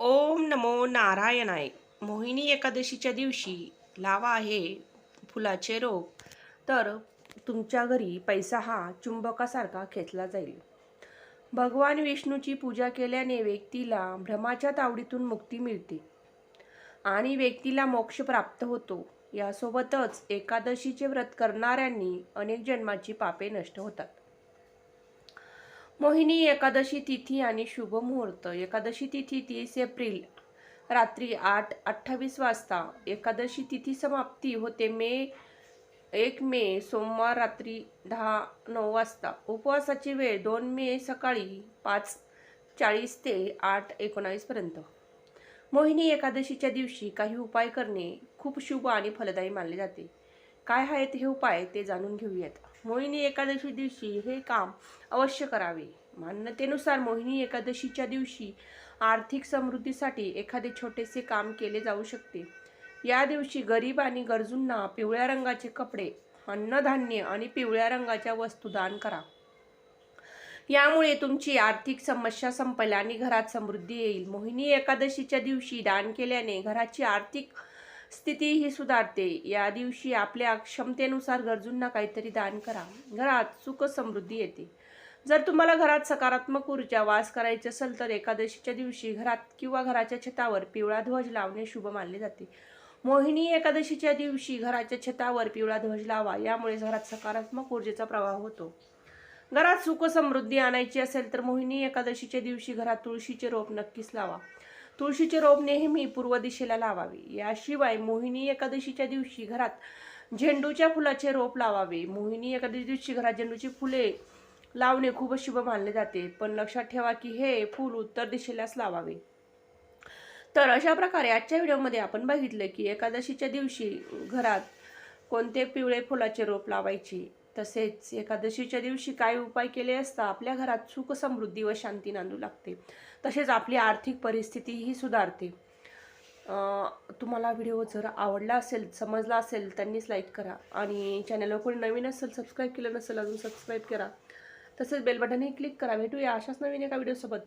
ओम नमो नारायणाय. मोहिनी एकादशीच्या दिवशी लावा आहे फुलाचे रोप. तर तुमच्या घरी पैसा हा चुंबकासारखा खेचला जाईल. भगवान विष्णूची पूजा केल्याने व्यक्तीला भ्रमाच्या तावडीतून मुक्ती मिळते आणि व्यक्तीला मोक्ष प्राप्त होतो. यासोबतच एकादशीचे व्रत करणाऱ्यांनी अनेक जन्माची पापे नष्ट होतात. मोहिनी एकादशी तिथी आणि शुभ मुहूर्त. एकादशी तिथी तीस एप्रिल रात्री आठ अठ्ठावीस वाजता. एकादशी तिथी समाप्ती होते मे एक मे सोमवार रात्री दहा नऊ वाजता. उपवासाची वेळ दोन मे सकाळी पाच चाळीस ते आठ एकोणावीसपर्यंत मोहिनी एकादशीच्या दिवशी काही उपाय करणे खूप शुभ आणि फलदायी मानले जाते. काय आहेत हे उपाय ते जाणून घेऊयात. मोहिनी एकादशी दिवशी हे काम अवश्य करावे. मान्यतेनुसार मोहिनी एकादशीच्या दिवशी आर्थिक समृद्धीसाठी एखादे छोटेसे काम केले जाऊ शकते. या दिवशी गरीब आणि गरजूंना पिवळ्या रंगाचे कपडे अन्नधान्य आणि पिवळ्या रंगाच्या वस्तू दान करा. यामुळे तुमची आर्थिक समस्या संपेल आणि घरात समृद्धी येईल. मोहिनी एकादशीच्या दिवशी दान केल्याने घराची आर्थिक स्थिती ही सुधारते. या दिवशी आपल्या क्षमतेनुसार गरजूंना काहीतरी दान करा. घरात सुख समृद्धी येते. जर तुम्हाला घरात सकारात्मक ऊर्जा वास करायची असेल तर एकादशीच्या दिवशी घरात किंवा घराच्या छतावर पिवळा ध्वज लावणे शुभ मानले जाते. मोहिनी एकादशीच्या दिवशी घराच्या छतावर पिवळा ध्वज लावा. यामुळे घरात सकारात्मक ऊर्जेचा प्रवाह होतो. घरात सुख समृद्धी आणायची असेल तर मोहिनी एकादशीच्या दिवशी घरात तुळशीचे रोप नक्कीच लावा. तुळशीचे रोप नेहमी पूर्व दिशेला लावावे. याशिवाय मोहिनी एकादशीच्या दिवशी घरात झेंडूच्या फुलाचे रोप लावावे. मोहिनी एकादशी दिवशी घरात झेंडूची फुले लावणे खूप शुभ मानले जाते. पण लक्षात ठेवा की हे फूल उत्तर दिशेलाच लावावे. तर अशा प्रकारे आजच्या व्हिडिओमध्ये आपण बघितलं की एकादशीच्या दिवशी घरात कोणते पिवळे फुलाचे रोप लावायचे. तसेच एकादशीच्या दिवशी काय उपाय केले असता आपल्या घरात सुख समृद्धी व शांती नांदू लागते. तसेच आपली आर्थिक परिस्थितीही सुधारते. तुम्हाला व्हिडिओ जर आवडला असेल समजला असेल त्यांनीच लाईक करा आणि चॅनलवर कोणी नवीन असेल सबस्क्राईब केलं नसेल अजून सबस्क्राईब करा. तसेच बेल बटनही क्लिक करा. भेटूया अशाच नवीन एका व्हिडिओसोबत.